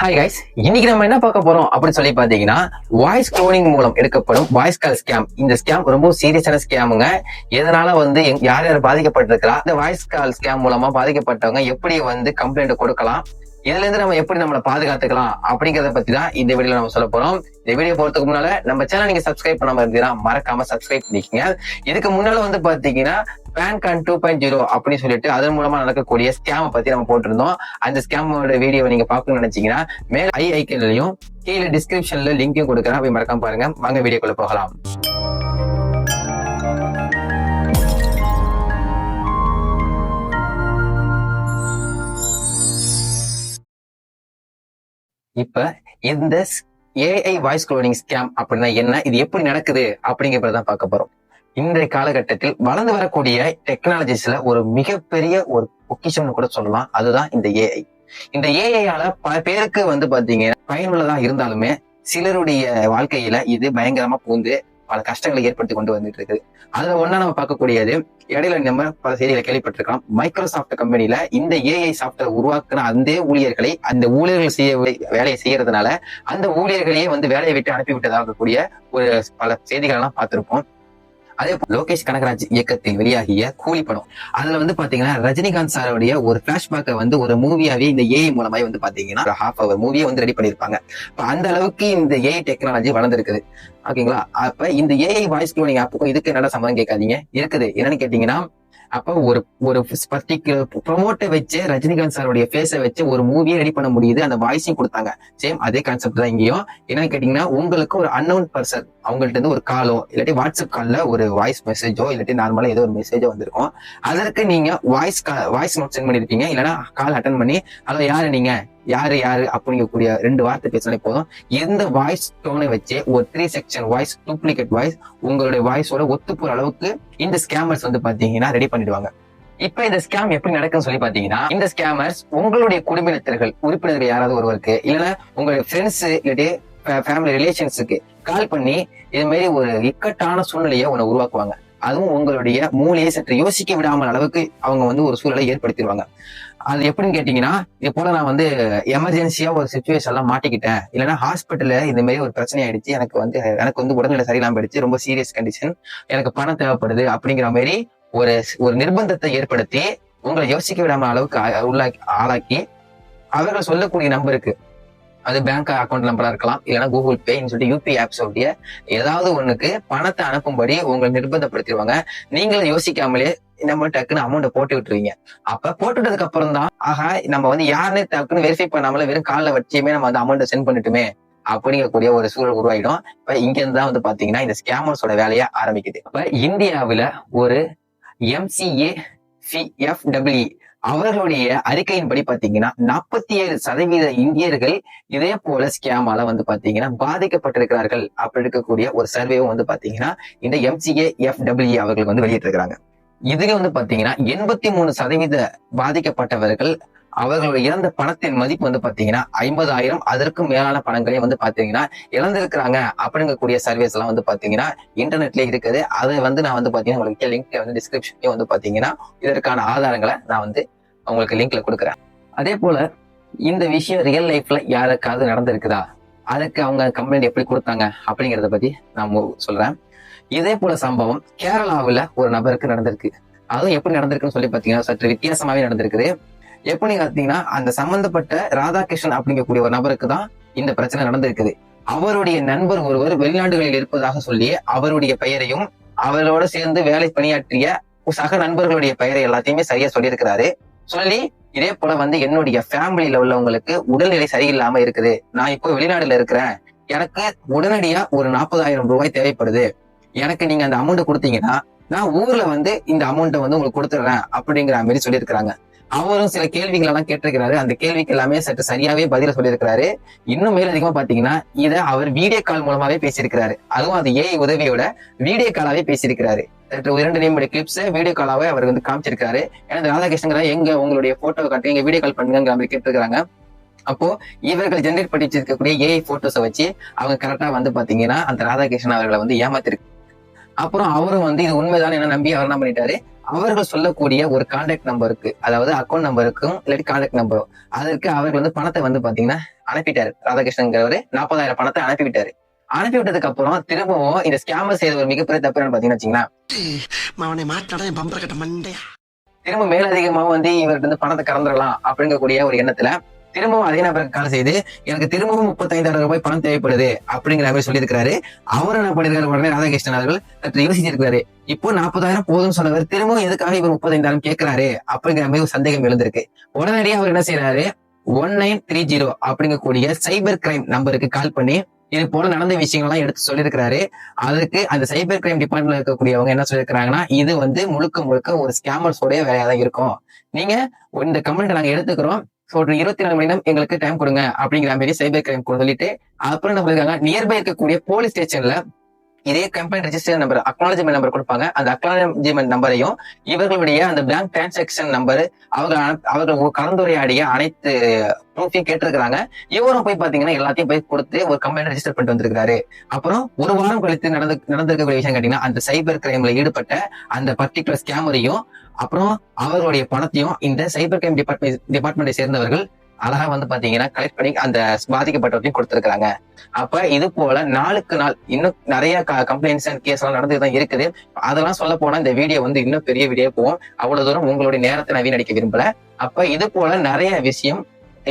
Hi guys இன்னைக்கு நம்ம என்ன பார்க்க போறோம் அப்படின்னு சொல்லி பாத்தீங்கன்னா வாய்ஸ் குளோனிங் மூலம் எடுக்கப்படும் வாய்ஸ் கால் ஸ்கேம் இந்த ஸ்கேம் ரொம்ப சீரியஸான ஸ்கேமுங்க எதனால வந்து யார் யார் பாதிக்கப்பட்டிருக்கிறா? இந்த வாய்ஸ் கால் ஸ்கேம் மூலமா பாதிக்கப்பட்டவங்க எப்படி வந்து கம்ப்ளைண்ட் கொடுக்கலாம்? இதுல இருந்து நம்ம எப்படி நம்மளை பாதுகாத்துக்கலாம் அப்படிங்கறத பத்தி தான் இந்த வீடியோல நம்ம சொல்ல போறோம். இந்த வீடியோ போறதுக்கு முன்னால நம்ம சேனல் நீங்க சப்ஸ்கிரைப் பண்ணாம இருந்தீங்கன்னா மறக்காம சப்ஸ்கிரைப் பண்ணிக்கங்க. இதுக்கு முன்னால வந்து பாத்தீங்கன்னா PAN card two point zero அப்படின்னு சொல்லிட்டு அதன் மூலமா நடக்கக்கூடிய ஸ்கேமை பத்தி நம்ம போட்டிருந்தோம். அந்த ஸ்கேமோட வீடியோ நீங்க பாக்கணும்னு நினைச்சீங்கன்னா மேல ஐ ஐக்கன்லயும் கீழே டிஸ்கிரிப்ஷன்ல லிங்கும் கொடுக்குறேன். போய் மறக்காம பாருங்க. வாங்க வீடியோக்குள்ள போகலாம். இப்ப இந்த ஏஐ வாய்ஸ் குளோனிங் ஸ்கேம் அப்படின்னா என்ன? இது எப்படி நடக்குது? அப்படிங்கிறத பார்க்க போறோம். இன்றைய காலகட்டத்தில் வளர்ந்து வரக்கூடிய டெக்னாலஜிஸ்ல ஒரு மிகப்பெரிய ஒரு பொக்கிஷம்னு கூட சொல்லலாம். அதுதான் இந்த ஏஐ இந்த ஏஐயால பல பேருக்கு வந்து பாத்தீங்கன்னா பயனுள்ளதா இருந்தாலுமே சிலருடைய வாழ்க்கையில இது பயங்கரமா பூந்து பல கஷ்டங்களை ஏற்படுத்தி கொண்டு வந்துட்டு இருக்குது அதுல ஒன்னா நம்ம பார்க்கக்கூடியது இடையில நம்ம பல செய்திகளை கேள்விப்பட்டிருக்கலாம். மைக்ரோசாஃப்ட் கம்பெனில இந்த ஏஐ சாஃப்ட்வேர் உருவாக்குன அந்த ஊழியர்களை அந்த ஊழியர்கள் செய்ய வேலையை செய்யறதுனால அந்த ஊழியர்களையே வந்து வேலையை விட்டு அனுப்பி விட்டதாக கூடிய ஒரு பல செய்திகள் எல்லாம் பார்த்திருப்போம். அதே லோகேஷ் கனகராஜ் இயக்கத்தில் வெளியாகிய கூலி படம். அதுல வந்து பாத்தீங்கன்னா ரஜினிகாந்த் சாரோடைய ஒரு பிளாஷ்பேக்கை வந்து ஒரு மூவியாவே இந்த ஏஐ மூலமாய் வந்து பாத்தீங்கன்னா ஹாஃப் அவர் மூவியை வந்து ரெடி பண்ணிருப்பாங்க. அந்த அளவுக்கு இந்த ஏஐ டெக்னாலஜி வளர்ந்துருக்குது. ஓகேங்களா அப்ப இந்த ஏஐ வாய்ஸ் க்ளோனிங் ஆப்புக்கும் இதுக்கு என்னடா சம்மந்தம் கேட்காதீங்க. இருக்குது. என்னன்னு கேட்டீங்கன்னா அப்ப ஒரு ஒரு பர்டிகுலர் ப்ரொமோட்டை வச்சு ரஜினிகாந்த் சாருடைய ஃபேஸை வச்சு ஒரு மூவியை ரெடி பண்ண முடியுது. அந்த வாய்ஸையும் கொடுத்தாங்க. சேம் அதே கான்செப்ட் தான் இங்கேயும். என்னன்னு கேட்டீங்கன்னா உங்களுக்கு ஒரு அன்னவுன் பர்சன் அவங்கள்ட்ட இருந்து ஒரு காலோ இல்லாட்டி வாட்ஸ்அப் காலில் ஒரு வாய்ஸ் மெசேஜோ இல்லாட்டி நார்மலாக ஏதோ ஒரு மெசேஜோ வந்திருக்கும். அதற்கு நீங்க வாய்ஸ் வாய்ஸ் நோட் சென்ட் பண்ணிருப்பீங்க. இல்லைன்னா கால் அட்டன் பண்ணி ஹலோ யாரு நீங்க? யாரு யாரு அப்படிங்கக்கூடிய ரெண்டு வார்த்தை பேசினாலே போதும். எந்த வாய்ஸ் டோனை வச்சு ஒரு three section voice duplicate voice உங்களுடைய வாய்ஸோட ஒத்து போற அளவுக்கு இந்த ஸ்கேமர்ஸ் வந்து பாத்தீங்கன்னா ரெடி பண்ணிடுவாங்க. இப்ப இந்த ஸ்கேம் எப்படி நடக்குன்னு சொல்லி பாத்தீங்கன்னா இந்த ஸ்கேமர்ஸ் உங்களுடைய குடும்பத்தினர்கள் உறுப்பினர்கள் யாராவது ஒருவருக்கு இல்லைன்னா உங்களுடைய ஃப்ரெண்ட்ஸ் இல்லாட்டி ஃபேமிலி ரிலேஷன்ஸுக்கு கால் பண்ணி இது மாதிரி ஒரு இக்கட்டான சூழ்நிலையை உன்னை உருவாக்குவாங்க. அதுவும் உங்களுடைய மூளையை சற்று யோசிக்க விடாமல் அளவுக்கு அவங்க வந்து ஒரு சூழலை ஏற்படுத்திடுவாங்க. அது எப்படின்னு கேட்டீங்கன்னா இது போல நான் வந்து எமர்ஜென்சியா ஒரு சுச்சுவேஷன்லாம் மாட்டிக்கிட்டேன். இல்லைன்னா ஹாஸ்பிட்டல்ல இந்த மாதிரி ஒரு பிரச்சனை ஆயிடுச்சு. எனக்கு வந்து எனக்கு வந்து உடல்நிலை சரியில்லாம போயிடுச்சு. ரொம்ப சீரியஸ் கண்டிஷன் எனக்கு பணம் தேவைப்படுது அப்படிங்கிற மாதிரி ஒரு ஒரு நிர்பந்தத்தை ஏற்படுத்தி உங்களை யோசிக்க விடாம அளவுக்கு உள்ளாக்கி ஆளாக்கி அவர்கள் சொல்லக்கூடிய நம்பருக்கு அது பேங்க் அக்கௌண்ட் நம்பரா இருக்கலாம் இல்லைன்னா கூகுள் பேன்னு சொல்லிட்டு யூபி ஆப்ஸ் உடைய ஏதாவது ஒண்ணுக்கு பணத்தை அனுப்பும்படி உங்களை நிர்பந்தப்படுத்திடுவாங்க. நீங்களும் யோசிக்காமலே நம்ம டக்குன்னு அமௌண்ட்டை போட்டு விட்டுருவீங்க. அப்ப போட்டுட்டதுக்கு அப்புறம் தான் ஆஹா நம்ம வந்து யாருன்னு டக்குன்னு வெரிஃபை பண்ணாமல வெறும் காலில் வச்சுமே நம்ம அந்த அமௌண்ட்டை சென்ட் பண்ணிட்டுமே அப்படிங்கக்கூடிய ஒரு சூழல் உருவாயிடும். இப்ப இங்க இருந்து தான் வந்து பாத்தீங்கன்னா இந்த ஸ்கேமர்ஸோட வேலையை ஆரம்பிக்குது. இப்ப இந்தியாவில ஒரு எம்சிஏ எஃப்டபிள்யூ அவர்களுடைய அறிக்கையின்படி பாத்தீங்கன்னா நாற்பத்தி ஏழு சதவீத இந்தியர்கள் இதே போல ஸ்கேமால வந்து பாத்தீங்கன்னா பாதிக்கப்பட்டிருக்கிறார்கள் அப்படி இருக்கக்கூடிய ஒரு சர்வேவும் வந்து பாத்தீங்கன்னா இந்த எம்சிஏ எஃப்டபிள்யூ அவர்கள் வந்து வெளியிட்டிருக்கிறாங்க. இதுல வந்து பாத்தீங்கன்னா எண்பத்தி மூணு சதவீத பாதிக்கப்பட்டவர்கள் அவர்களுடைய இழந்த பணத்தின் மதிப்பு வந்து பாத்தீங்கன்னா ஐம்பதாயிரம். அதற்கும் மேலான பணங்களையும் வந்து பாத்தீங்கன்னா இழந்திருக்கிறாங்க அப்படிங்கக்கூடிய சர்வேஸ் எல்லாம் வந்து பாத்தீங்கன்னா இன்டர்நெட்ல இருக்குது. அதை வந்து நான் வந்து பாத்தீங்கன்னா உங்களுக்கு லிங்க் வந்து டிஸ்கிரிப்ஷன்லயே வந்து பாத்தீங்கன்னா இதற்கான ஆதாரங்களை நான் வந்து உங்களுக்கு லிங்க்ல கொடுக்குறேன். அதே போல இந்த விஷயம் ரியல் லைஃப்ல யாருக்காவது நடந்திருக்குதா? அதுக்கு அவங்க கம்ப்ளைண்ட் எப்படி கொடுத்தாங்க அப்படிங்கறத பத்தி நான் சொல்றேன். இதே போல சம்பவம் கேரளாவுல ஒரு நபருக்கு நடந்திருக்கு. அதுவும் எப்படி நடந்திருக்குன்னு சொல்லி பாத்தீங்கன்னா சற்று வித்தியாசமாவே நடந்திருக்குது. எப்படி பார்த்தீங்கன்னா அந்த சம்பந்தப்பட்ட ராதாகிருஷ்ணன் அப்படிங்கக்கூடிய ஒரு நபருக்கு தான் இந்த பிரச்சனை நடந்திருக்குது. அவருடைய நண்பர் ஒருவர் வெளிநாடுகளில் இருப்பதாக சொல்லி அவருடைய பெயரையும் அவரோட சேர்ந்து வேலை பணியாற்றிய சக நண்பர்களுடைய பெயரை எல்லாத்தையுமே சரியா சொல்லியிருக்கிறாரு. சொல்லி இதே போல வந்து என்னுடைய ஃபேமிலியில உள்ளவங்களுக்கு உடல்நிலை சரியில்லாம இருக்குது. நான் இப்போ வெளிநாடுல இருக்கிறேன். எனக்கு உடனடியா ஒரு நாற்பதாயிரம் ரூபாய் தேவைப்படுது. எனக்கு நீங்க அந்த அமௌண்ட் கொடுத்தீங்கன்னா நான் ஊர்ல வந்து இந்த அமௌண்ட்டை வந்து உங்களுக்கு கொடுத்துடுறேன் அப்படிங்கிற மாதிரி சொல்லியிருக்கிறாங்க. அவரும் சில கேள்விகள் எல்லாம் கேட்டிருக்கிறாரு. அந்த கேள்விக்கு எல்லாமே சற்று சரியாவே பதில சொல்லியிருக்கிறாரு. இன்னும் மேல அதிகமா பாத்தீங்கன்னா இதை அவர் வீடியோ கால் மூலமாவே பேசியிருக்கிறாரு. அதுவும் அது ஏஐ உதவியோட வீடியோ காலாவே பேசியிருக்கிறாரு. சற்று இரண்டு நிமிட கிளிப்ஸ் வீடியோ காலாவே அவர் வந்து காமிச்சிருக்காரு ஏன்னா ராதாகிருஷ்ணன் எங்க உங்களுடைய போட்டோ காட்டு எங்க வீடியோ கால் பண்ணுங்கிற மாதிரி கேட்டிருக்காங்க அப்போ இவர்கள் ஜென்ரேட் பண்ணி வச்சிருக்கக்கூடிய ஏஐ போட்டோஸை வச்சு அவங்க கரெக்டா வந்து பாத்தீங்கன்னா அந்த ராதாகிருஷ்ணன் அவர்களை வந்து ஏமாத்திருக்கு அப்புறம் அவரும் வந்து இது உண்மைதானே என்ன நம்பி அவர் என்ன பண்ணிட்டாரு? அவர்கள் சொல்லக்கூடிய ஒரு கான்டாக்ட் நம்பருக்கு அதாவது அக்கௌண்ட் நம்பருக்கும் இல்லாட்டி கான்டாக்ட் நம்பரும் அதற்கு அவர்கள் வந்து பணத்தை வந்து பாத்தீங்கன்னா அனுப்பிட்டாரு. ராதாகிருஷ்ணங்கிறவரு நாற்பதாயிரம் பணத்தை அனுப்பிவிட்டாரு. அனுப்பி விட்டதுக்கு அப்புறம் திரும்பவும் இந்த ஸ்கேமர் செய்த ஒரு மிகப்பெரிய தப்பு என்னன்னு பாத்தீங்கன்னா திரும்ப மேலதிகமா வந்து இவர்கிட்ட இருந்து பணத்தை கறந்துடலாம் அப்படிங்கக்கூடிய ஒரு எண்ணத்துல திரும்பவும் அதே நபருக்கு கால் செய்து எனக்கு திரும்பவும் முப்பத்தைந்தாயிரம் ரூபாய் பணம் தேவைப்படுது அப்படிங்கிற மாதிரி சொல்லியிருக்கிறாரு. அவர் என்ன பண்ணிருக்காரு உடனே ராதாகிருஷ்ணன் அவர்கள் சற்று யோசிச்சிருக்கிறாரு. இப்போ நாற்பதாயிரம் போதும் சொன்னவர் திரும்பவும் எதுக்காக இவர் முப்பத்தைந்தாயிரம் கேட்கிறாரு? அப்படிங்கிற மாதிரி ஒரு சந்தேகம் எழுந்திருக்கு. உடனடியாக அவர் என்ன செய்யறாரு ஒன் நைன் த்ரீ ஜீரோ அப்படிங்கக்கூடிய சைபர் கிரைம் நம்பருக்கு கால் பண்ணி இது போல நடந்த விஷயங்கள்லாம் எடுத்து சொல்லியிருக்கிறாரு. அதுக்கு அந்த சைபர் கிரைம் டிபார்ட்மெண்ட்ல இருக்கக்கூடியவங்க என்ன சொல்லியிருக்கிறாங்கன்னா இது வந்து முழுக்க முழுக்க ஒரு ஸ்கேமர்ஸோடைய வேலையா தான் இருக்கும். நீங்க இந்த கம்ப்ளைண்ட் நாங்க எடுத்துக்கிறோம். ஸோ ஒரு இருபத்தி நாலு மணி நேரம் எங்களுக்கு டைம் கொடுங்க அப்படிங்கிற மாதிரி சைபர் கிரைம் சொல்லிட்டு அப்புறம் என்ன சொல்லிருக்காங்க நியர்பை இருக்கக்கூடிய போலீஸ் ஸ்டேஷன்ல இதே company register number acknowledgement number கொடுப்பாங்க. அந்த அக்னாலஜிமெண்ட் நம்பரையும் இவர்களுடைய அந்த பேங்க் டிரான்சாக்ஷன் நம்பர் அவர்கள் அவர்கள் கலந்துரையாடிய அனைத்து ப்ரூஃபையும் கேட்டிருக்கிறாங்க. இவரும் போய் பாத்தீங்கன்னா எல்லாத்தையும் போய் கொடுத்து ஒரு கம்பெனி ரெஜிஸ்டர் பண்ணிட்டு வந்திருக்காரு அப்புறம் ஒரு வாரம் கழித்து நடந்து நடந்திருக்கக்கூடிய விஷயம் கேட்டீங்கன்னா அந்த சைபர் கிரைம்ல ஈடுபட்ட அந்த பர்டிகுலர் ஸ்கேமரையும் அப்புறம் அவர்களுடைய பணத்தையும் இந்த சைபர் கிரைம் டிபார்ட்மெண்ட் டிபார்ட்மெண்ட்டை சேர்ந்தவர்கள் அழகா வந்து பாத்தீங்கன்னா கலெக்ட் பண்ணி அந்த பாதிக்கப்பட்டவர்களையும் கொடுத்துருக்காங்க அப்ப இது போல நாளுக்கு நாள் இன்னும் நிறைய கம்ப்ளைண்ட்ஸ் அண்ட் கேஸ் எல்லாம் நடந்துட்டு தான் இருக்குது. அதெல்லாம் சொல்ல போனா இந்த வீடியோ வந்து இன்னும் பெரிய வீடியோ போகும். அவ்வளவு தூரம் உங்களுடைய நேரத்தை நான் வீணடிக்க விரும்பல. அப்ப இது போல நிறைய விஷயம்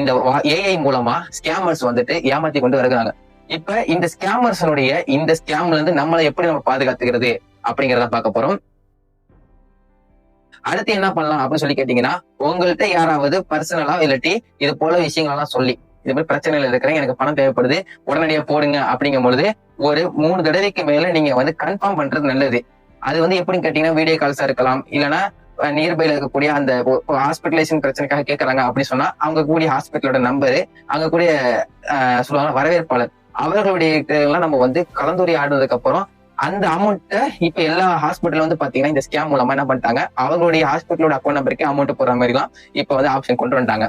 இந்த ஏஐ மூலமா ஸ்கேமர்ஸ் வந்துட்டு ஏமாத்தி கொண்டு வருகிறாங்க. இப்ப இந்த ஸ்கேமர்ஸனுடைய இந்த ஸ்கேம்ல இருந்து நம்மளை எப்படி நம்ம பாதுகாத்துக்கிறது அப்படிங்கறத பார்க்க போறோம். அடுத்து என்ன பண்ணலாம் அப்படின்னு சொல்லி கேட்டீங்கன்னா உங்கள்கிட்ட யாராவது பர்சனலா இல்லாட்டி இது போல விஷயங்கள்லாம் சொல்லி இது மாதிரி பிரச்சனைகள் இருக்கிறேன் எனக்கு பணம் தேவைப்படுது உடனடியா போடுங்க அப்படிங்கும் பொழுது ஒரு மூணு தடவைக்கு மேல நீங்க வந்து கன்ஃபார்ம் பண்றது நல்லது. அது வந்து எப்படின்னு கேட்டீங்கன்னா வீடியோ கால்ஸா இருக்கலாம். இல்லைன்னா நியர்பைல இருக்கக்கூடிய அந்த ஹாஸ்பிட்டலைசேஷன் பிரச்சனைக்காக கேட்கறாங்க அப்படின்னு சொன்னா அவங்க கூடிய ஹாஸ்பிட்டலோட நம்பரு அங்க கூடிய சொல்லுவாங்க வரவேற்பாளர். அவர்களுடைய நம்ம வந்து கலந்துரையாடுறதுக்கு அப்புறம் அந்த அமௌண்ட்டை இப்ப எல்லா ஹாஸ்பிட்டல் வந்து பாத்தீங்கன்னா இந்த ஸ்கேம் மூலமா என்ன பண்ணிட்டாங்க? அவங்களுடைய ஹாஸ்பிட்டலோட அக்கௌண்ட் நம்பருக்கு அமௌண்ட் போடுற மாதிரி எல்லாம் இப்ப வந்து ஆப்ஷன் கொண்டு வந்துட்டாங்க.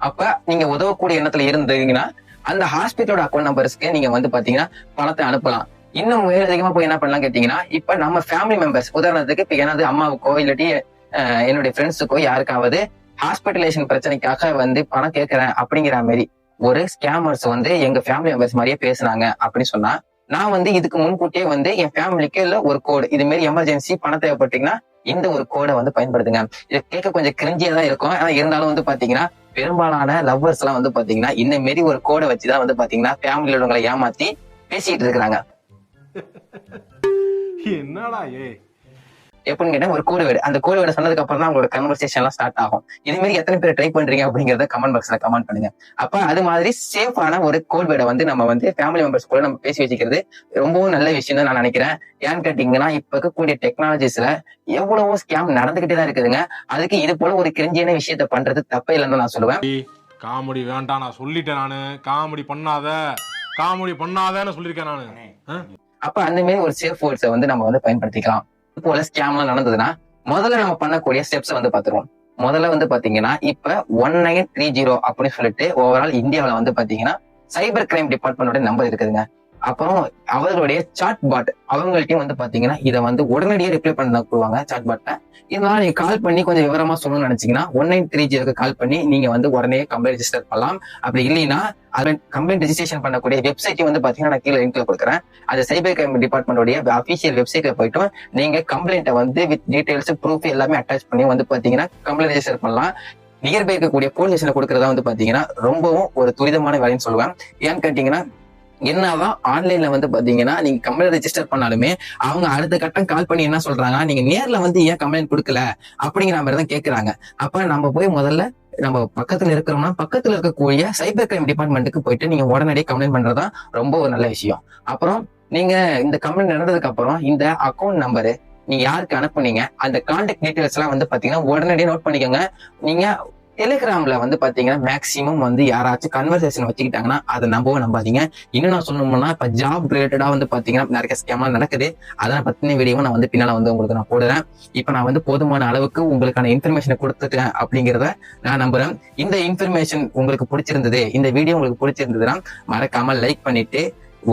அப்ப நீங்க உதவக்கூடிய எண்ணத்துல இருந்தீங்கன்னா அந்த ஹாஸ்பிட்டலோட அக்கௌண்ட் நம்பர்ஸ்க்கு நீங்க வந்து பாத்தீங்கன்னா பணத்தை அனுப்பலாம். இன்னும் மேலதிகமா போய் என்ன பண்ணலாம் கேட்டீங்கன்னா இப்ப நம்ம ஃபேமிலி மெம்பர்ஸ் உதாரணத்துக்கு இப்ப எனது அம்மாவுக்கோ இல்லாட்டி என்னுடைய ஃப்ரெண்ட்ஸுக்கோ யாருக்காவது ஹாஸ்பிட்டலைசேஷன் பிரச்சனைக்காக வந்து பணம் கேட்கறேன் அப்படிங்கிற மாதிரி ஒரு ஸ்கேமர்ஸ் வந்து எங்க ஃபேமிலி மெம்பர்ஸ் மாதிரியே பேசுனாங்க அப்படின்னு சொன்னா நான் வந்து இதுக்கு முன்கூட்டியே வந்து என் ஃபேமிலிக்கு இல்ல ஒரு கோடு இது மாதிரி எமர்ஜென்சி பணம் தேவைப்பட்டீங்கன்னா இந்த ஒரு கோடை வந்து பயன்படுத்துங்க. இது கேட்க கொஞ்சம் கிரிஞ்சியா தான் இருக்கும். ஆனா இருந்தாலும் வந்து பாத்தீங்கன்னா பெரும்பாலான லவ்வர்ஸ் எல்லாம் வந்து பாத்தீங்கன்னா இந்த மாரி ஒரு கோடை வச்சுதான் வந்து பாத்தீங்கன்னா ஃபேமிலியோட உங்களை ஏமாத்தி பேசிட்டு இருக்கிறாங்க. என்னடா ஏ எப்படின்னு கேட்டா ஒரு கோடு வேர்டு அந்த கோடு வேர்டு சொன்னதுக்கு அப்புறம் தான் உங்களோட கன்வர்சேஷன் எல்லாம் ஸ்டார்ட் ஆகும். இது மாதிரி எத்தனை பேர் ட்ரை பண்றீங்க அப்படிங்கறத கமெண்ட் பாக்ஸ்ல கமெண்ட் பண்ணுங்க. அப்ப அது மாதிரி சேஃபான ஒரு கோட் வேர்டை வந்து நம்ம வந்து ஃபேமிலி மெம்பர்ஸ் கூட நம்ம பேசி வச்சுக்கிறது ரொம்பவும் நல்ல விஷயம் தான் நான் நினைக்கிறேன். ஏன்னு கேட்டீங்கன்னா இப்ப இருக்கக்கூடிய டெக்னாலஜிஸ்ல எவ்வளவோ ஸ்கேம் நடந்துகிட்டே தான் இருக்குதுங்க. அதுக்கு இது போல ஒரு கிரிஞ்சியான விஷயத்த பண்றது தப்பே இல்லைன்னு நான் சொல்லுவேன். காமெடி வேண்டாம் நான் சொல்லிட்டேன் நானு. காமெடி பண்ணாத. காமெடி பண்ணாதன்னு சொல்லியிருக்கேன் நானு. அப்ப அந்த மாதிரி ஒரு சேஃப் வேர்ட்ஸை வந்து நம்ம வந்து பயன்படுத்திக்கலாம். போல ஸ்கேம்லாம் நடந்ததுன்னா முதல்ல நம்ம பண்ணக்கூடிய ஸ்டெப்ஸ் வந்து பாத்துருவோம் முதல்ல வந்து பாத்தீங்கன்னா இப்ப ஒன் நைன் த்ரீ ஜீரோ அப்படின்னு சொல்லிட்டு ஓவரால் இந்தியாவில வந்து பாத்தீங்கன்னா சைபர் கிரைம் டிபார்ட்மெண்டோட நம்பர் இருக்குதுங்க. அப்புறம் அவர்களுடைய சாட் பாட் அவங்கள்ட்டையும் வந்து பாத்தீங்கன்னா இதை வந்து உடனடியே ரிப்ளை பண்ண கூடுவாங்க சாட் பாட்டை இதனால நீங்க கால் பண்ணி கொஞ்சம் விவரமா சொல்லணும்னு நினைச்சீங்கன்னா ஒன் நைன் த்ரீ ஜீரோக்கு கால் பண்ணி நீங்க வந்து உடனே கம்ப்ளைண்ட் ரெஜிஸ்டர் பண்ணலாம். அப்படி இல்லைன்னா அது கம்ப்ளைண்ட் ரெஜிஸ்ட்ரேஷன் பண்ணக்கூடிய வெப்சைட்டையும் வந்து பாத்தீங்கன்னா நான் கீழே லிங்க்ல கொடுக்குறேன். அந்த சைபர் கிரைம் டிபார்ட்மெண்டோடைய அபிஷியல் வெப்சைட்ல போயிட்டும். நீங்க கம்ப்ளைண்ட்டை வந்து வித் டீடைல்ஸ் ப்ரூஃப் எல்லாமே அட்டாச் பண்ணி வந்து பாத்தீங்கன்னா கம்ப்ளைண்ட் ரெஜிஸ்டர் பண்ணலாம். நியர்பை இருக்கக்கூடிய போலீஸ் ஸ்டேஷன்ல கொடுக்கறதா வந்து பாத்தீங்கன்னா ரொம்பவும் ஒரு துரிதமான வேலைன்னு சொல்லுவேன். ஏன்னு கேட்டீங்கன்னா என்னதான் ஆன்லைன்ல வந்து பாத்தீங்கன்னா நீங்க கம்ப்ளைண்ட் ரெஜிஸ்டர் பண்ணாலுமே அவங்க அடுத்த கட்டம் கால் பண்ணி என்ன சொல்றாங்க நீங்க நேர்ல வந்து ஏன் கம்ப்ளைண்ட் கொடுக்கல? அப்படிங்கிற மாதிரி தான் கேக்குறாங்க. அப்ப நம்ம போய் முதல்ல நம்ம பக்கத்துல இருக்கிறோம்னா பக்கத்துல இருக்கக்கூடிய சைபர் கிரைம் டிபார்ட்மெண்ட்டுக்கு போயிட்டு நீங்க உடனடியே கம்ப்ளைண்ட் பண்றதா ரொம்ப ஒரு நல்ல விஷயம். அப்புறம் நீங்க இந்த கம்ப்ளைண்ட் நடந்ததுக்கு அப்புறம் இந்த அக்கௌண்ட் நம்பரு நீங்க யாருக்கு அனுப்புனீங்க அந்த கான்டாக்ட் டீடைல்ஸ் எல்லாம் வந்து பாத்தீங்கன்னா உடனடியே நோட் பண்ணிக்கோங்க. நீங்க டெலிகிராம்ல வந்து பாத்தீங்கன்னா மேக்சிமம் வந்து யாராச்சும் கன்வர்சேஷன் வச்சுக்கிட்டாங்கன்னா அதை நம்பவும் நம்பாதீங்க. இன்னும் நான் சொல்லணும்னா இப்ப ஜாப் ரிலேட்டடா வந்து பாத்தீங்கன்னா நிறைய ஸ்கேம்லாம் நடக்குது. அதை பத்தின வீடியோவும் நான் வந்து பின்னால வந்து உங்களுக்கு நான் போடுறேன். இப்ப நான் வந்து போதுமான அளவுக்கு உங்களுக்கான இன்ஃபர்மேஷனை கொடுத்துட்டேன் அப்படிங்கிறத நான் நம்புறேன். இந்த இன்ஃபர்மேஷன் உங்களுக்கு பிடிச்சிருந்தது இந்த வீடியோ உங்களுக்கு பிடிச்சிருந்ததுன்னா மறக்காம லைக் பண்ணிட்டு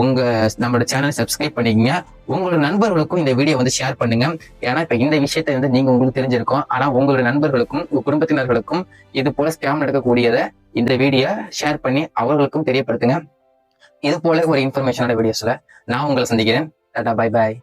உங்க நம்மளோட சேனலை சப்ஸ்கிரைப் பண்ணிக்கங்க. உங்களோட நண்பர்களுக்கும் இந்த வீடியோ வந்து ஷேர் பண்ணுங்க. ஏன்னா இப்ப இந்த விஷயத்த வந்து நீங்க உங்களுக்கு தெரிஞ்சிருக்கும். ஆனா உங்களோட நண்பர்களுக்கும் உங்க குடும்பத்தினர்களுக்கும் இது போல ஸ்கேம் நடக்கக்கூடியதை இந்த வீடியோ ஷேர் பண்ணி அவர்களுக்கும் தெரியப்படுத்துங்க. இது போல ஒரு இன்ஃபர்மேஷனான வீடியோஸ்ல நான் உங்களை சந்திக்கிறேன். Tata bye bye